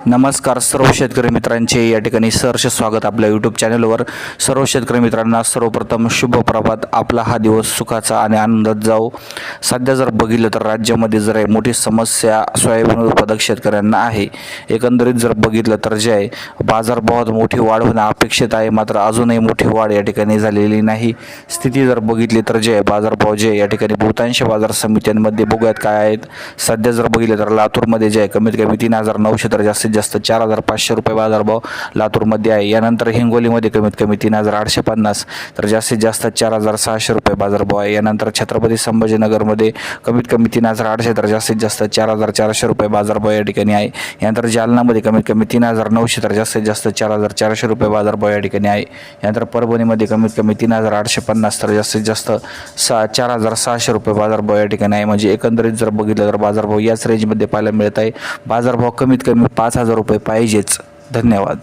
नमस्कार सर्व शेतकरी मित्रांचे. या ठिकाणी सहर्ष स्वागत आपल्या यूट्यूब चॅनलवर सर्व शेतकरी मित्रांना सर्वप्रथम शुभ प्रभात. आपला हा दिवस सुखाचा आणि आनंदात जाऊ सध्या जर बघितलं तर राज्यामध्ये जर आहे मोठी समस्या सोयाबीन उत्पादक शेतकऱ्यांना आहे. एकंदरीत जर बघितलं तर जे आहे बाजारभावात मोठी वाढ होणं अपेक्षित आहे. मात्र अजूनही मोठी वाढ या ठिकाणी झालेली नाही. स्थिती जर बघितली तर जे आहे बाजारभाव जे आहे या ठिकाणी बहुतांश बाजार समित्यांमध्ये बघूयात काय आहेत. सध्या जर बघितलं तर लातूरमध्ये जे आहे कमीत कमी तीन हजार नऊशे तर जास्त जास्तीत जास्त चार हजार पाचशे रुपये बाजारभाव लातूरमध्ये आहे. यानंतर हिंगोलीमध्ये कमीत कमी तीन हजार आठशे पन्नास तर जास्तीत जास्त चार हजार सहाशे रुपये बाजारभाव आहे. यानंतर छत्रपती संभाजीनगरमध्ये कमीत कमी तीन हजार आठशे तर जास्तीत जास्त चार हजार चारशे रुपये बाजारभाव या ठिकाणी आहे. यानंतर जालनामध्ये कमीत कमी तीन हजार नऊशे तर जास्तीत जास्त चार हजार चारशे रुपये बाजारभाव या ठिकाणी आहे. यानंतर परभणीमध्ये कमीत कमी तीन हजार आठशे पन्नास तर जास्तीत जास्त सहा चार हजार सहाशे रुपये बाजारभाव या ठिकाणी आहे. म्हणजे एकंदरीत जर बघितलं तर बाजारभाव याच रेंजमध्ये पाहायला मिळत आहे. बाजारभाव कमीत कमी पाच पाच हजार रुपये पाहिजेच. धन्यवाद.